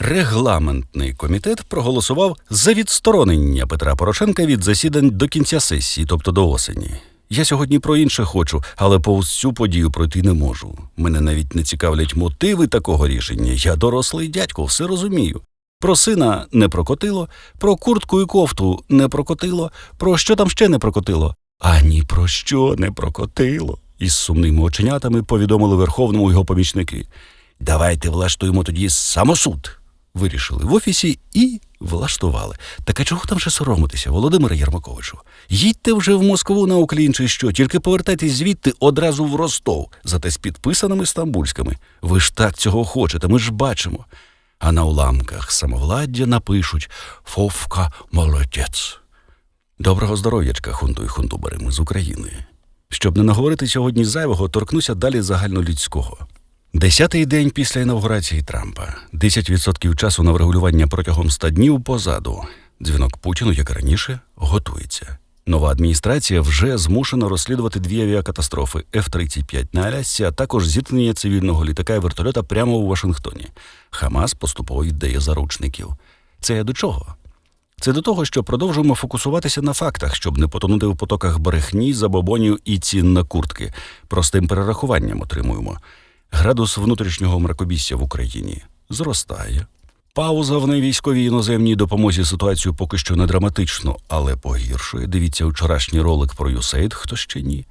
Регламентний комітет проголосував за відсторонення Петра Порошенка від засідань до кінця сесії, тобто до осені. Я сьогодні про інше хочу, але повз цю подію пройти не можу. Мене навіть не цікавлять мотиви такого рішення. Я дорослий дядько, все розумію. Про сина не прокотило, про куртку і кофту не прокотило, про що там ще не прокотило. А ні про що не прокотило. Із сумними оченятами повідомили Верховному його помічники. Давайте влаштуємо тоді самосуд. Вирішили в офісі і влаштували. Так а чого там ще соромитися, Володимире Єрмаковичу? Їдьте вже в Москву на Уклін чи що, тільки повертайтесь звідти одразу в Ростов, зате з підписаними стамбульськими. Ви ж так цього хочете, ми ж бачимо. А на уламках самовладдя напишуть Фовка молодець. Доброго здоров'ячка, хунту і хунтубери, ми з України. Щоб не наговорити сьогодні зайвого, торкнуся далі загальнолюдського. Десятий день після інаугурації Трампа. 10% часу на врегулювання протягом 100 днів позаду. Дзвінок Путіну, як раніше, готується. Нова адміністрація вже змушена розслідувати дві авіакатастрофи F-35 на Алясці, а також зіткнення цивільного літака і вертольота прямо у Вашингтоні. Хамас поступово віддає заручників. Це до чого? Це до того, що продовжуємо фокусуватися на фактах, щоб не потонути в потоках брехні, забобонів і цін на куртки. Простим перерахуванням отримуємо. Градус внутрішнього мракобісся в Україні зростає. Пауза в невійськовій іноземній допомозі ситуацію поки що не драматично, але погіршує. Дивіться вчорашній ролик про USAID, хто ще ні.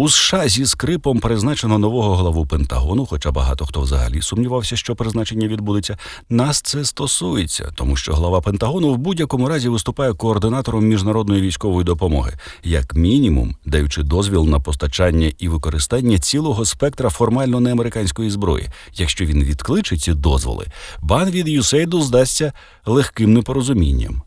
У США зі скрипом призначено нового главу Пентагону, хоча багато хто взагалі сумнівався, що призначення відбудеться. Нас це стосується, тому що глава Пентагону в будь-якому разі виступає координатором міжнародної військової допомоги, як мінімум, даючи дозвіл на постачання і використання цілого спектра формально неамериканської зброї. Якщо він відкличе ці дозволи, бан від USAID здасться легким непорозумінням.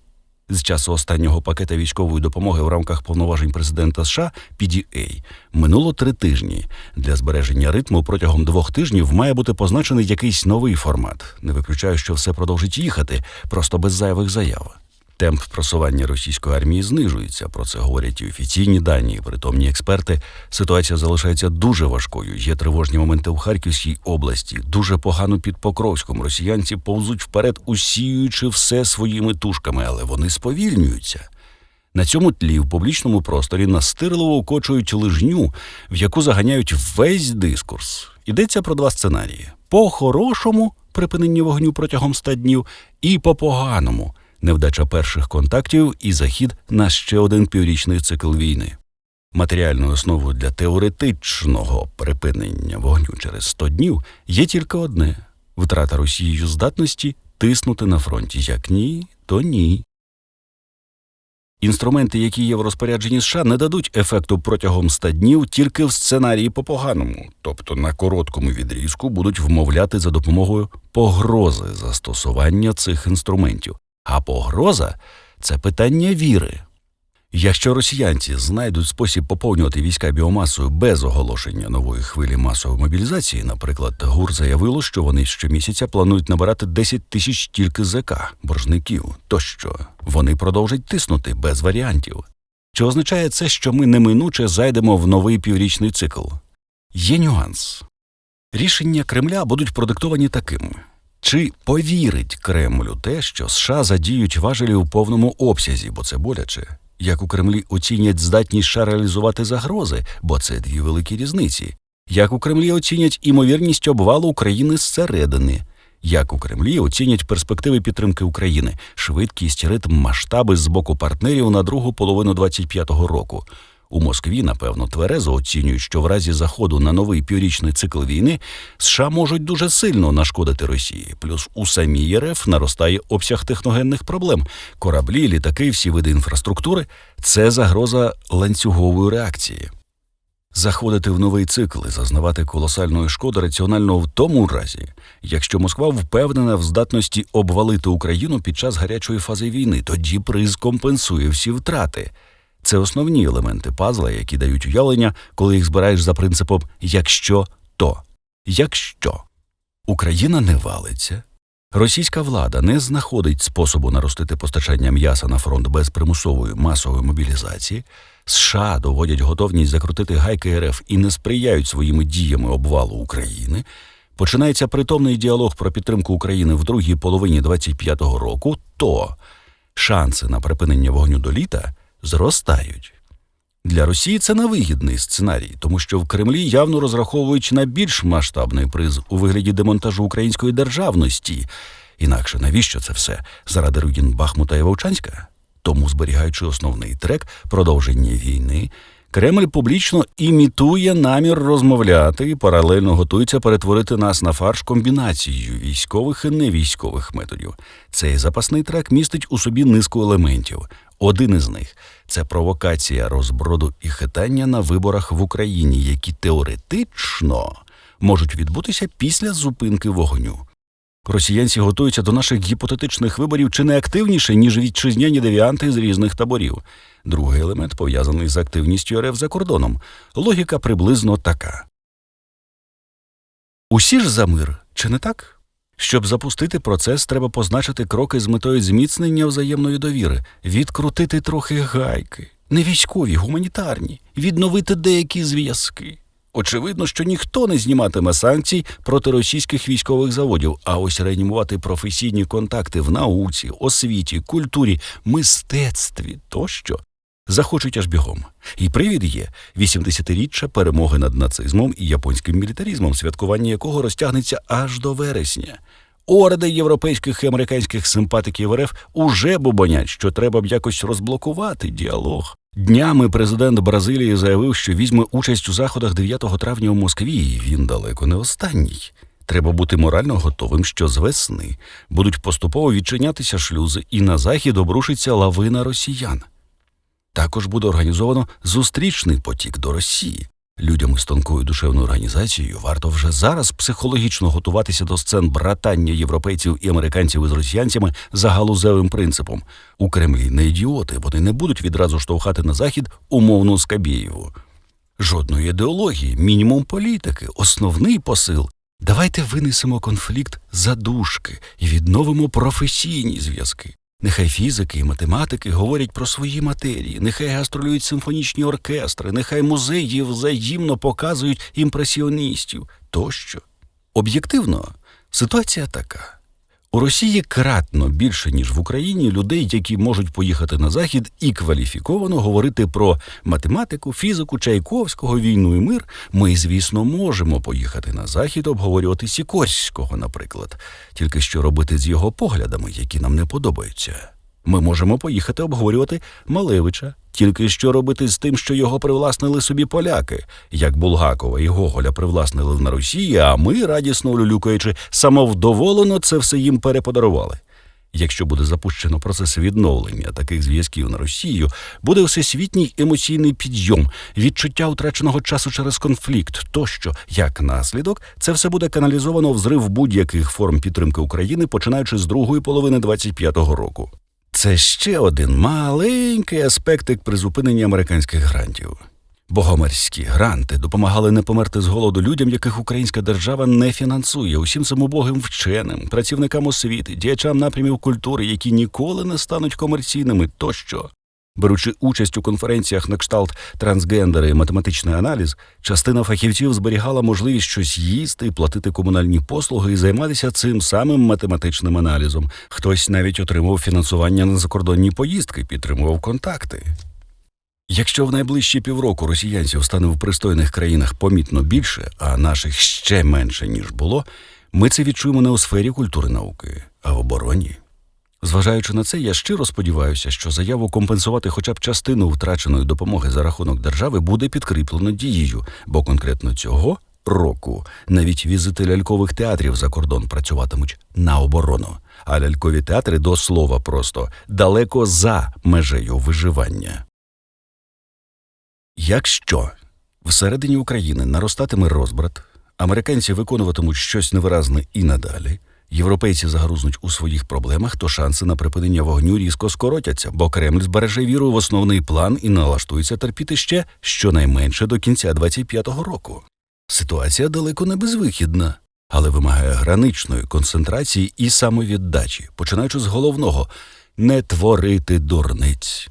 З часу останнього пакета військової допомоги в рамках повноважень президента США PDA минуло три тижні. Для збереження ритму протягом двох тижнів має бути позначений якийсь новий формат. Не виключаю, що все продовжить їхати, просто без зайвих заяв. Темп просування російської армії знижується. Про це говорять і офіційні дані, і притомні експерти. Ситуація залишається дуже важкою. Є тривожні моменти у Харківській області. Дуже погано під Покровськом. Росіянці повзуть вперед, усіюючи все своїми тушками, але вони сповільнюються. На цьому тлі в публічному просторі настирливо укочують лижню, в яку заганяють весь дискурс. Йдеться про два сценарії: по хорошому припинення вогню протягом ста днів, і по поганому невдача перших контактів і захід на ще один піврічний цикл війни. Матеріальною основою для теоретичного припинення вогню через 100 днів є тільки одне втрата Росією здатності тиснути на фронті. Як ні, то ні. Інструменти, які є в розпорядженні США, не дадуть ефекту протягом 100 днів тільки в сценарії по поганому, тобто на короткому відрізку будуть вмовляти за допомогою погрози застосування цих інструментів. А погроза це питання віри. Якщо росіянці знайдуть спосіб поповнювати війська біомасою без оголошення нової хвилі масової мобілізації, наприклад, ГУР заявило, що вони щомісяця планують набирати 10 тисяч тільки ЗК, боржників тощо, вони продовжать тиснути без варіантів. Чи означає це, що ми неминуче зайдемо в новий піврічний цикл? Є нюанс. Рішення Кремля будуть продиктовані таким. Чи повірить Кремлю те, що США задіють важелі у повному обсязі, бо це боляче? Як у Кремлі оцінять здатність США реалізувати загрози, бо це дві великі різниці? Як у Кремлі оцінять імовірність обвалу України зсередини? Як у Кремлі оцінять перспективи підтримки України, швидкість, ритм, масштаби з боку партнерів на другу половину 25-го року? У Москві, напевно, тверезо оцінюють, що в разі заходу на новий піврічний цикл війни США можуть дуже сильно нашкодити Росії. Плюс у самій РФ наростає обсяг техногенних проблем. Кораблі, літаки, всі види інфраструктури це загроза ланцюгової реакції. Заходити в новий цикл і зазнавати колосальної шкоди раціонально в тому разі, якщо Москва впевнена в здатності обвалити Україну під час гарячої фази війни, тоді приз компенсує всі втрати. Це основні елементи пазла, які дають уявлення, коли їх збираєш за принципом якщо то. Якщо Україна не валиться, російська влада не знаходить способу наростити постачання м'яса на фронт без примусової масової мобілізації, США доводять готовність закрутити гайки РФ і не сприяють своїми діями обвалу України. починається притомний діалог про підтримку України в другій половині 25-го року, то шанси на припинення вогню до літа зростають. Для Росії це невигідний сценарій, тому що в Кремлі явно розраховують на більш масштабний приз у вигляді демонтажу української державності. Інакше навіщо це все? Заради руїн Бахмута і Вовчанська? Тому, зберігаючи основний трек продовження війни, Кремль публічно імітує намір розмовляти і паралельно готується перетворити нас на фарш комбінацією військових і невійськових методів. Цей запасний трек містить у собі низку елементів. Один із них це провокація розброду і хитання на виборах в Україні, які теоретично можуть відбутися після зупинки вогню. Росіянці готуються до наших гіпотетичних виборів чи не активніше, ніж вітчизняні девіанти з різних таборів. Другий елемент пов'язаний з активністю РФ за кордоном. Логіка приблизно така. Усі ж за мир, чи не так? Щоб запустити процес, треба позначити кроки з метою зміцнення взаємної довіри, відкрутити трохи гайки, не військові, гуманітарні, відновити деякі зв'язки. Очевидно, що ніхто не зніматиме санкцій проти російських військових заводів, а ось реанімувати професійні контакти в науці, освіті, культурі, мистецтві тощо захочуть аж бігом. І привід є 80-річчя перемоги над нацизмом і японським мілітарізмом, святкування якого розтягнеться аж до вересня. Орди європейських і американських симпатиків РФ уже бубонять, що треба б якось розблокувати діалог. Днями президент Бразилії заявив, що візьме участь у заходах 9 травня у Москві, і він далеко не останній. Треба бути морально готовим, що з весни будуть поступово відчинятися шлюзи, і на захід обрушиться лавина росіян. Також буде організовано зустрічний потік до Росії. Людям із тонкою душевною організацією варто вже зараз психологічно готуватися до сцен братання європейців і американців із росіянцями за галузевим принципом. У Кремлі не ідіоти, вони не будуть відразу штовхати на захід умовну Скабєєву. Жодної ідеології, мінімум політики, основний посил. Давайте винесемо конфлікт задушки і відновимо професійні зв'язки. Нехай фізики і математики говорять про свої матерії, нехай гастролюють симфонічні оркестри, нехай музеї взаємно показують імпресіоністів тощо. Об'єктивно, ситуація така. У Росії кратно більше, ніж в Україні, людей, які можуть поїхати на захід і кваліфіковано говорити про математику, фізику, Чайковського, війну і мир. Ми, звісно, можемо поїхати на захід, обговорювати Сікорського, наприклад, тільки що робити з його поглядами, які нам не подобаються. Ми можемо поїхати обговорювати Малевича, тільки що робити з тим, що його привласнили собі поляки, як Булгакова і Гоголя привласнили на Росії, а ми, радісно люлюкаючи, самовдоволено це все їм переподарували. Якщо буде запущено процес відновлення таких зв'язків на Росію, буде всесвітній емоційний підйом, відчуття втраченого часу через конфлікт, тощо, як наслідок, це все буде каналізовано в зрив будь-яких форм підтримки України, починаючи з другої половини 25-го року. Це ще один маленький аспектик призупинення американських грантів. Богомерські гранти допомагали не померти з голоду людям, яких українська держава не фінансує, усім самобогим вченим, працівникам освіти, діячам напрямів культури, які ніколи не стануть комерційними тощо. Беручи участь у конференціях на кшталт трансгендери і математичний аналіз, частина фахівців зберігала можливість щось їсти, платити комунальні послуги і займатися цим самим математичним аналізом. Хтось навіть отримав фінансування на закордонні поїздки, підтримував контакти. Якщо в найближчі півроку росіянців стане в пристойних країнах помітно більше, а наших ще менше ніж було, ми це відчуємо не у сфері культури науки, а в обороні. Зважаючи на це, я щиро сподіваюся, що заяву компенсувати хоча б частину втраченої допомоги за рахунок держави буде підкріплено дією, бо конкретно цього року навіть візити лялькових театрів за кордон працюватимуть на оборону, а лялькові театри до слова просто далеко за межею виживання. Якщо всередині України наростатиме розбрат, американці виконуватимуть щось невиразне і надалі. Європейці загрузнуть у своїх проблемах, то шанси на припинення вогню різко скоротяться, бо Кремль збереже віру в основний план і налаштується терпіти ще щонайменше до кінця 25-го року. Ситуація далеко не безвихідна, але вимагає граничної концентрації і самовіддачі, починаючи з головного не творити дурниць.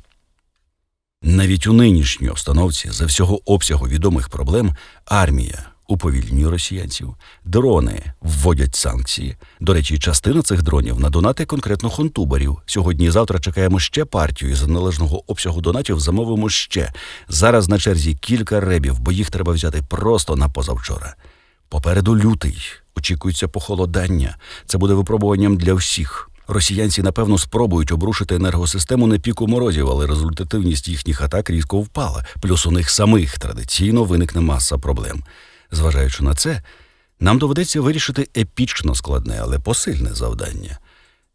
Навіть у нинішній обстановці за всього обсягу відомих проблем армія уповільнює росіянців, дрони вводять санкції. До речі, частина цих дронів на донати конкретно хонтубарів. Сьогодні і завтра чекаємо ще партію і за належного обсягу донатів замовимо ще. Зараз на черзі кілька ребів, бо їх треба взяти просто на позавчора. Попереду лютий. Очікується похолодання. Це буде випробуванням для всіх. Росіянці, напевно, спробують обрушити енергосистему на піку морозів, але результативність їхніх атак різко впала. Плюс у них самих традиційно виникне маса проблем. Зважаючи на це, нам доведеться вирішити епічно складне, але посильне завдання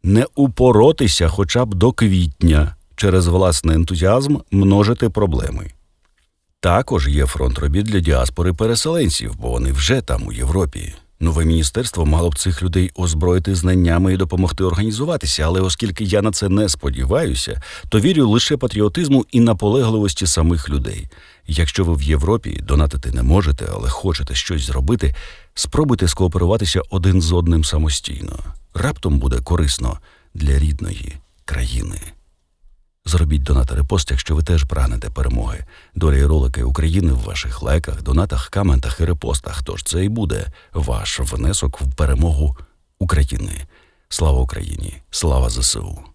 не упоротися хоча б до квітня через власний ентузіазм множити проблеми. Також є фронт робіт для діаспори переселенців, бо вони вже там у Європі. Нове міністерство мало б цих людей озброїти знаннями і допомогти організуватися, але оскільки я на це не сподіваюся, то вірю лише патріотизму і наполегливості самих людей. Якщо ви в Європі донатити не можете, але хочете щось зробити, спробуйте скооперуватися один з одним самостійно. Раптом буде корисно для рідної країни. Зробіть донат репост, якщо ви теж прагнете перемоги. Долі ролики України в ваших лайках, донатах, коментах і репостах. Тож це і буде ваш внесок в перемогу України. Слава Україні! Слава ЗСУ!